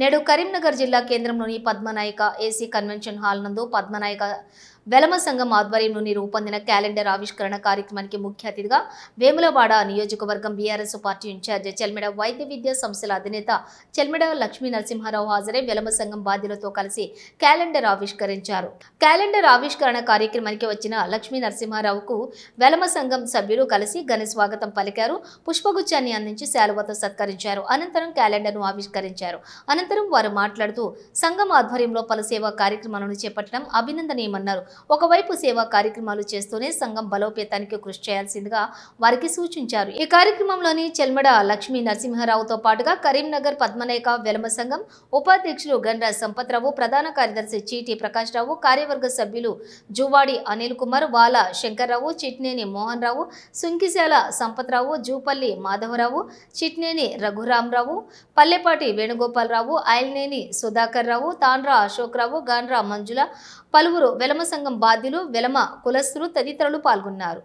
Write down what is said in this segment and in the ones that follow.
నేడు కరీంనగర్ జిల్లా కేంద్రంలోని పద్మనాయక ఏసీ కన్వెన్షన్ హాల్ నందు పద్మనాయక వెలమ సంఘం ఆధ్వర్యంలోని రూపొందిన క్యాలెండర్ ఆవిష్కరణ కార్యక్రమానికి ముఖ్య అతిథిగా వేములవాడ నియోజకవర్గం బీఆర్ఎస్ పార్టీ ఇన్ఛార్జ్ చెల్మెడ వైద్య విద్యా సంస్థల అధినేత చెల్మెడ లక్ష్మీ నరసింహారావు హాజరై వెలమ సంఘం బాధ్యులతో కలిసి క్యాలెండర్ ఆవిష్కరించారు. క్యాలెండర్ ఆవిష్కరణ కార్యక్రమానికి వచ్చిన లక్ష్మీ నరసింహారావుకు వెలమ సంఘం సభ్యులు కలిసి ఘన స్వాగతం పలికారు. పుష్పగుచ్చాన్ని అందించి శాలువతో సత్కరించారు. అనంతరం క్యాలెండర్ను ఆవిష్కరించారు. అనంతరం వారు మాట్లాడుతూ సంఘం ఆధ్వర్యంలో పలు సేవా కార్యక్రమాలను చేపట్టడం అభినందనీయమన్నారు. ఒకవైపు సేవా కార్యక్రమాలు చేస్తూనే సంఘం బలోపేతానికి కృషి చేయాల్సిందిగా వారికి సూచించారు. ఈ కార్యక్రమంలోని చెల్మడ లక్ష్మీ నరసింహారావుతో పాటుగా కరీంనగర్ పద్మనేక వెలమ సంఘం ఉపాధ్యక్షులు గండ్ర సంపత్రావు ప్రధాన కార్యదర్శి చీటి ప్రకాష్ రావు కార్యవర్గ సభ్యులు జువాడి అనిల్ కుమార్ వాల శంకర్రావు చిట్నేని మోహన్ రావు సుంకిశాల సంపత్రావు జూపల్లి మాధవరావు చిట్నేని రఘురామరావు పల్లెపాటి వేణుగోపాలరావు ఆయల్నేని సుధాకర్ రావు తాండ్రా అశోక్రావు గాండ్రా మంజుల పలువురు వెలమ సంఘం బాధ్యులు వెలమ కులస్తులు తదితరులు పాల్గొన్నారు.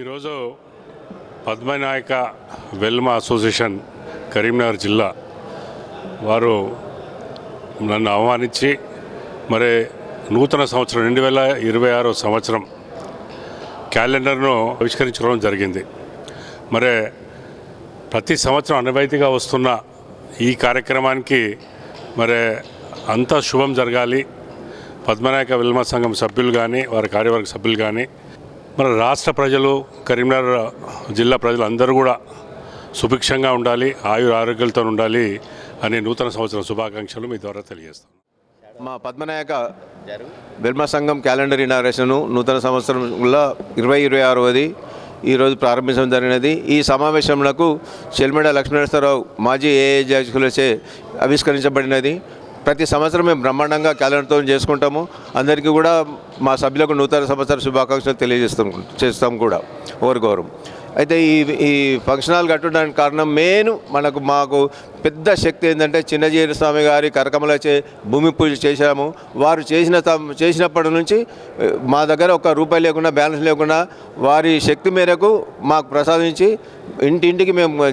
ఈరోజు పద్మనాయక వెల్మ అసోసియేషన్ కరీంనగర్ జిల్లా వారు నన్ను ఆహ్వానించి మరి నూతన సంవత్సరం రెండు వేల ఇరవై ఆరో సంవత్సరం క్యాలెండర్ను ఆవిష్కరించుకోవడం జరిగింది. మరి ప్రతి సంవత్సరం అనవైతిగా వస్తున్న ఈ కార్యక్రమానికి మరి అంతా శుభం జరగాలి. పద్మనాయక విల్మ సంఘం సభ్యులు కానీ వారి కార్యవర్గ సభ్యులు కానీ మన రాష్ట్ర ప్రజలు కరీంనగర్ జిల్లా ప్రజలు అందరూ కూడా సుభిక్షంగా ఉండాలి ఆయుర ఆరోగ్యాలతో ఉండాలి అనే నూతన సంవత్సరం శుభాకాంక్షలు మీ ద్వారా తెలియజేస్తాను మా పద్మనాయక విల్మ సంఘం క్యాలెండర్ ఇనాగ్రేషను నూతన సంవత్సరంలో ఇరవై ఇరవై ఆరవది ఈరోజు ప్రారంభించడం జరిగినది. ఈ సమావేశంలో చెల్మెడ లక్ష్మీనరసరావు మాజీ ఏఏ అధ్యక్షులచే ఆవిష్కరించబడినది. ప్రతి సంవత్సరం మేము బ్రహ్మాండంగా క్యాలెండర్తో చేసుకుంటాము. అందరికీ కూడా మా సభ్యులకు నూతన సంవత్సర శుభాకాంక్షలు తెలియజేస్తాం చేస్తాం కూడా. ఒకరికొకరు అయితే ఈ ఈ ఫంక్షన్ హాల్ కట్టడానికి కారణం మెయిన్ మనకు మాకు పెద్ద శక్తి ఏంటంటే చిన్నజీర స్వామి గారి కరకమలచే భూమి పూజ చేశాము. వారు చేసిన చేసినప్పటి నుంచి మా దగ్గర ఒక రూపాయి లేకుండా బ్యాలెన్స్ లేకుండా వారి శక్తి మేరకు మాకు ప్రసాదించి ఇంటింటికి మేము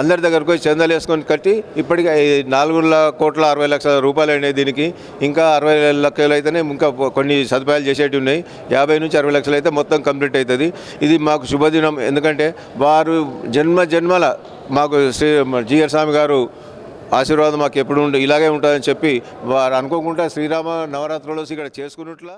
అందరి దగ్గరకు పోయి చందాలు వేసుకొని కట్టి ఇప్పటికి నాలుగు కోట్ల అరవై లక్షల రూపాయలు అయినాయి దీనికి. ఇంకా అరవై లక్షలు అయితేనే ఇంకా కొన్ని సదుపాయాలు చేసేటివి ఉన్నాయి. యాభై నుంచి అరవై లక్షలు అయితే మొత్తం కంప్లీట్ అవుతుంది ఇది మాకు శుభదినం. ఎందుకంటే వారు జన్మ జన్మల మాకు శ్రీ జిఆర్ స్వామి గారు ఆశీర్వాదం మాకు ఎప్పుడు ఉండి ఇలాగే ఉంటుందని చెప్పి వారు అనుకోకుండా శ్రీరామ నవరాత్రులు ఇక్కడ చేసుకున్నట్ల